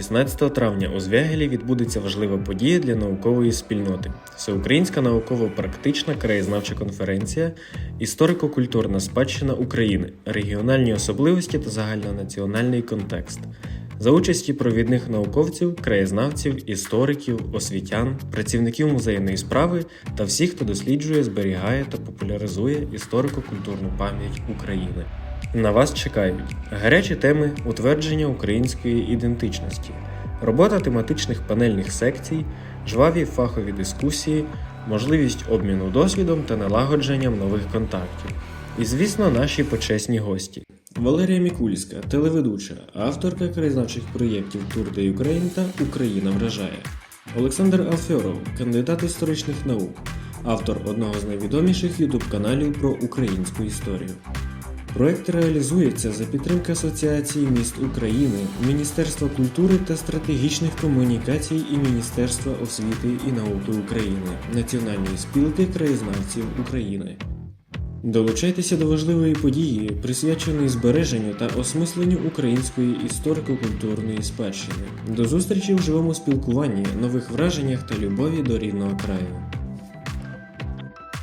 16 травня у Звягелі відбудеться важлива подія для наукової спільноти Всеукраїнська науково-практична краєзнавча конференція Історико-культурна спадщина України, регіональні особливості та загальнонаціональний контекст. За участі провідних науковців, краєзнавців, істориків, освітян, працівників музейної справи та всіх, хто досліджує, зберігає та популяризує історико-культурну пам'ять України. На вас чекають гарячі теми утвердження української ідентичності, робота тематичних панельних секцій, жваві фахові дискусії, можливість обміну досвідом та налагодженням нових контактів. І, звісно, наші почесні гості. Валерія Мікульська, телеведуча, авторка краєзнавчих проєктів Tour de Ukraine та Україна вражає. Олександр Алфьоров, кандидат історичних наук, автор одного з найвідоміших ютуб-каналів про українську історію. Проект реалізується за підтримки Асоціації міст України, Міністерства культури та стратегічних комунікацій і Міністерства освіти і науки України, Національної спілки краєзнавців України. Долучайтеся до важливої події, присвяченої збереженню та осмисленню української історико-культурної спадщини. До зустрічі в живому спілкуванні, нових враженнях та любові до рідного краю.